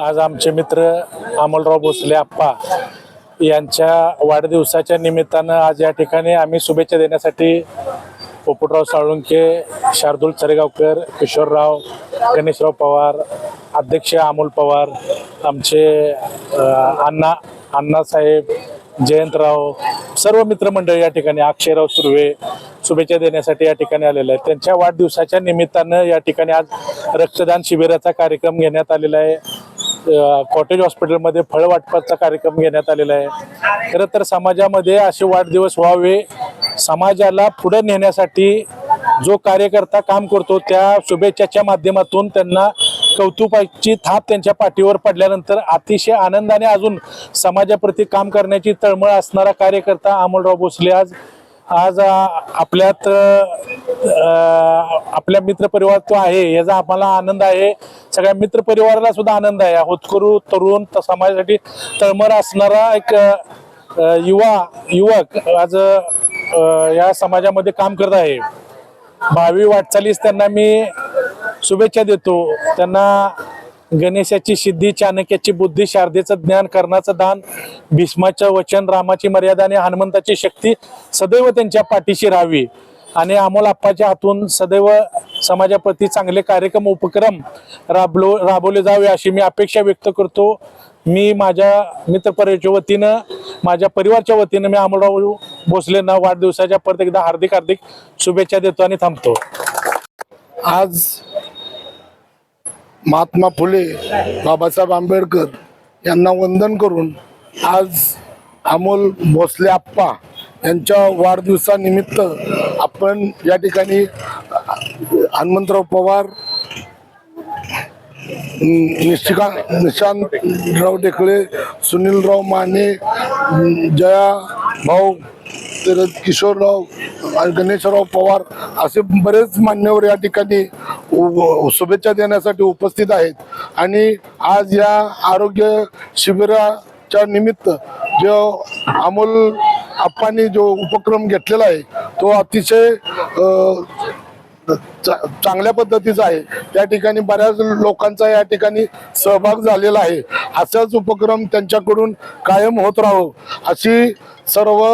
आज आमचे मित्र अमलराव भोसले आप्पा यांच्या वाढदिवसाच्या निमित्तानं आज या ठिकाणी आम्ही शुभेच्छा देण्यासाठी पोपटराव साळुंके शार्दूल चरेगावकर किशोरराव गणेशराव पवार अध्यक्ष अमोल पवार आमचे अण्णा अण्णासाहेब जयंतराव सर्व मित्रमंडळी या ठिकाणी अक्षयराव सुर्वे शुभेच्छा देण्यासाठी या ठिकाणी आलेले आहेत. त्यांच्या वाढदिवसाच्या निमित्तानं या ठिकाणी आज रक्तदान शिबिराचा कार्यक्रम घेण्यात आलेला आहे. कॉटेज हॉस्पिटलमध्ये फळ वाटपाचा कार्यक्रम घेण्यात आलेला आहे. खरं तर समाजामध्ये असे वाढदिवस व्हावे. समाजाला पुढे नेण्यासाठी जो कार्यकर्ता काम करतो त्या शुभेच्छाच्या माध्यमातून त्यांना कौतुकाची थाप त्यांच्या पाठीवर पडल्यानंतर अतिशय आनंदाने अजून समाजाप्रती काम करण्याची तळमळ असणारा कार्यकर्ता अमोलराव भोसले आज आज आपल्यात आपल्या मित्रपरिवार तो आहे याचा आम्हाला आनंद आहे. सगळ्या मित्रपरिवाराला सुद्धा आनंद आहे. होतकरू तरुण त- समाजासाठी तळमळ असणारा एक युवा युवक आज या समाजामध्ये काम करत आहे. भावी वाटचालीस त्यांना मी शुभेच्छा देतो. त्यांना गणेशाची सिद्धी चाणक्याची बुद्धी शारदेचं ज्ञान कर्णाचं दान भीष्माचं वचन रामाची मर्यादा आणि हनुमंताची शक्ती सदैव त्यांच्या पाठीशी राहावी. आणि अमोल आप्पाच्या हातून सदैव समाजाप्रती चांगले कार्यक्रम उपक्रम राबलो राबवले जावे अशी मी अपेक्षा व्यक्त करतो. मी माझ्या मित्रपरिवारच्या वतीनं माझ्या परिवारच्या वतीनं मी अमोलराव भोसलेंना वाढदिवसाच्या परत एकदा हार्दिक हार्दिक शुभेच्छा देतो आणि थांबतो. आज महात्मा फुले बाबासाहेब आंबेडकर यांना वंदन करून आज अमोल भोसले आप्पा यांच्या वाढदिवसानिमित्त आपण या ठिकाणी हनुमंतराव पवार निशिका निशांतराव ढेकळे सुनीलराव माने जया भाऊ तर किशोरराव गणेशराव पवार असे बरेच मान्यवर या ठिकाणी शुभेच्छा देण्यासाठी उपस्थित आहेत. आणि आज या आरोग्य शिबिराच्या निमित्त जो अमोल आप्पांनी जो उपक्रम घेतलेला आहे तो अतिशय चा- चांगल्या पद्धतीचा आहे. त्या ठिकाणी बऱ्याच लोकांचा या ठिकाणी सहभाग झालेला आहे. असाच उपक्रम त्यांच्याकडून कायम होत राहो. अशी सर्व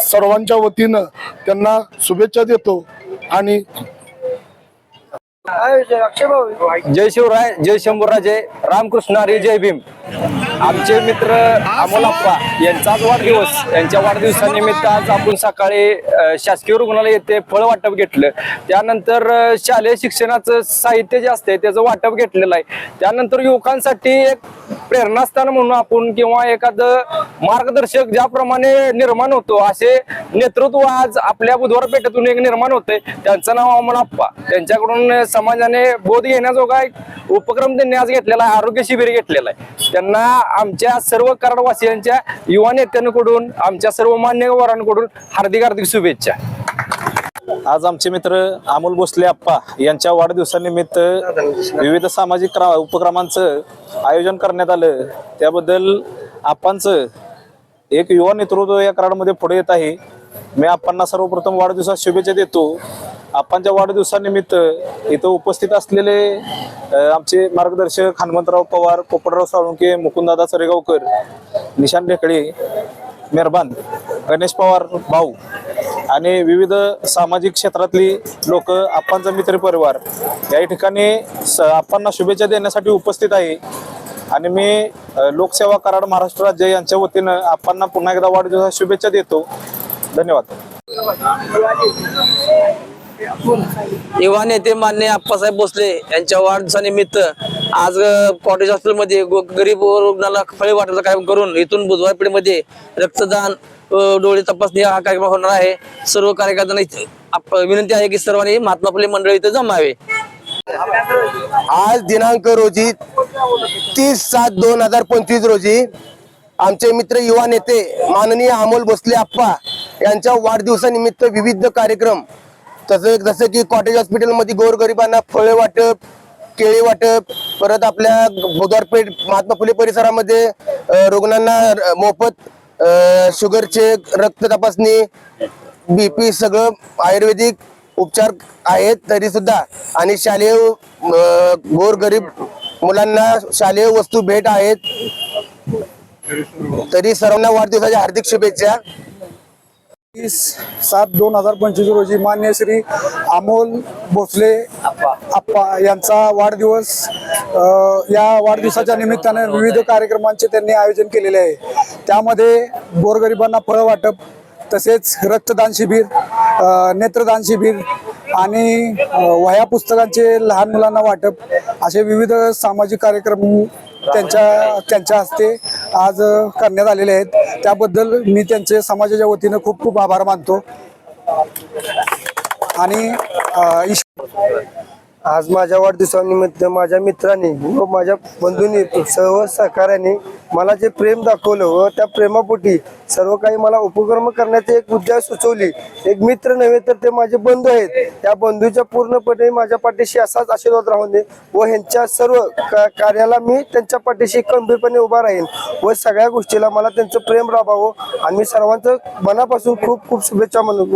सर्वांच्या वतीनं त्यांना शुभेच्छा देतो आणि जय शिवराय जय शंभूराजे रामकृष्ण हरी जय भीम. आमचे मित्र अमोल अप्पा यांचा आज वाढदिवस. यांच्या वाढदिवसानिमित्त आज आपण सकाळी शासकीय रुग्णालय येथे फळ वाटप घेतलं. त्यानंतर शालेय शिक्षणाचं साहित्य जे असते त्याचं वाटप घेतलेलं आहे. त्यानंतर युवकांसाठी एक प्रेरणास्थान म्हणून आपण किंवा एखादं मार्गदर्शक ज्याप्रमाणे निर्माण होतो असे नेतृत्व आज आपल्या बुधवार पेठेतून एक निर्माण होते त्यांचं नाव अमोल अप्पा. त्यांच्याकडून समाजाने बोध घेण्याजोगा एक उपक्रम त्यांनी आज घेतलेला आहे आरोग्य शिबिर घेतलेला आहे. त्यांना आमच्या सर्व कराडवासियांच्या युवा नेत्यांकडून आमच्या सर्व मान्यवरांकडून हार्दिक हार्दिक शुभेच्छा. आज आमचे मित्र अमोल भोसले आप्पा यांच्या वाढदिवसानिमित्त विविध सामाजिक उपक्रमांचं आयोजन करण्यात आलं. त्याबद्दल आप्पांचं एक युवा नेतृत्व या कराडमध्ये पुढे येत आहे. मी आप्पांना सर्वप्रथम वाढदिवसात शुभेच्छा देतो. आप्पांच्या वाढदिवसानिमित्त इथं उपस्थित असलेले आमचे मार्गदर्शक हनुमंतराव पवार पोपटराव साळुंके मुकुंददादा सरेगावकर निशान ढेकळे मेहरबान गणेश पवार भाऊ आणि विविध सामाजिक क्षेत्रातली लोक आप्पांचा मित्र परिवार या ठिकाणी स आप्पांना शुभेच्छा देण्यासाठी उपस्थित आहे. आणि मी लोकसेवा कराड महाराष्ट्र राज्य यांच्या वतीनं आप्पांना पुन्हा एकदा वाढदिवसात शुभेच्छा देतो. धन्यवाद. युवा नेते मान्य आप्पासाहेब भोसले यांच्या वाढदिवसानिमित्त आज कॉटेज हॉस्पिटलमध्ये गरीब रुग्णाला फळे वाटायचा कार्यक्रम करून इथून बुधवार पेठेमध्ये रक्तदान डोळे तपासणी हा कार्यक्रम होणार आहे. सर्व कार्यकर्त्यांना इथे विनंती आहे की सर्वांनी महात्मा फुले मंडळ इथे जमावे. आज दिनांक रोजी तीस सात दोन हजार पंचवीस रोजी आमचे मित्र युवा नेते माननीय अमोल भोसले आप्पा यांच्या वाढदिवसानिमित्त विविध कार्यक्रम तसं जसं की कॉटेज हॉस्पिटलमध्ये गोरगरिबांना फळे वाटप केळी वाटप परत आपल्या बुधवारपेठ महात्मा फुले परिसरामध्ये रुग्णांना र- मोफत शुगरचे रक्त तपासणी बीपी सगळं आयुर्वेदिक उपचार आहेत तरी सुद्धा आणि शालेय गोरगरीब मुलांना शालेय वस्तू भेट आहेत. तरी सर्वांना वाढदिवसाच्या हार्दिक शुभेच्छा. तीस सात दोन हजार पंचवीस रोजी मान्य श्री अमोल भोसले आप्पा यांचा वाढदिवस या वाढदिवसाच्या निमित्तानं विविध कार्यक्रमांचे त्यांनी आयोजन केलेले आहे. त्यामध्ये गोरगरिबांना फळं वाटप तसेच रक्तदान शिबिर नेत्रदान शिबिर आणि वह्या पुस्तकांचे लहान मुलांना वाटप असे विविध सामाजिक कार्यक्रम त्यांच्या त्यांच्या हस्ते आज करण्यात आलेले आहेत. त्याबद्दल मी त्यांचे समाजाच्या वतीनं खूप खूप आभार मानतो. आणि आज माझ्या वाढदिवसानिमित्त माझ्या मित्रांनी व माझ्या बंधूंनी सर्व सहकार्याने मला जे प्रेम दाखवलं व त्या प्रेमापोटी सर्व काही मला उपक्रम करण्याचे एक उद्या सुचवली. एक मित्र नव्हे तर ते माझे बंधू आहेत. त्या बंधूच्या पूर्णपणे माझ्या पाठीशी असाच आशीर्वाद राहून दे व ह्यांच्या सर्व कार्याला मी त्यांच्या पाठीशी गंभीरपणे उभा राहीन व सगळ्या गोष्टीला मला त्यांचं प्रेम राबावं. आणि मी सर्वांचं मनापासून खूप खूप शुभेच्छा म्हणून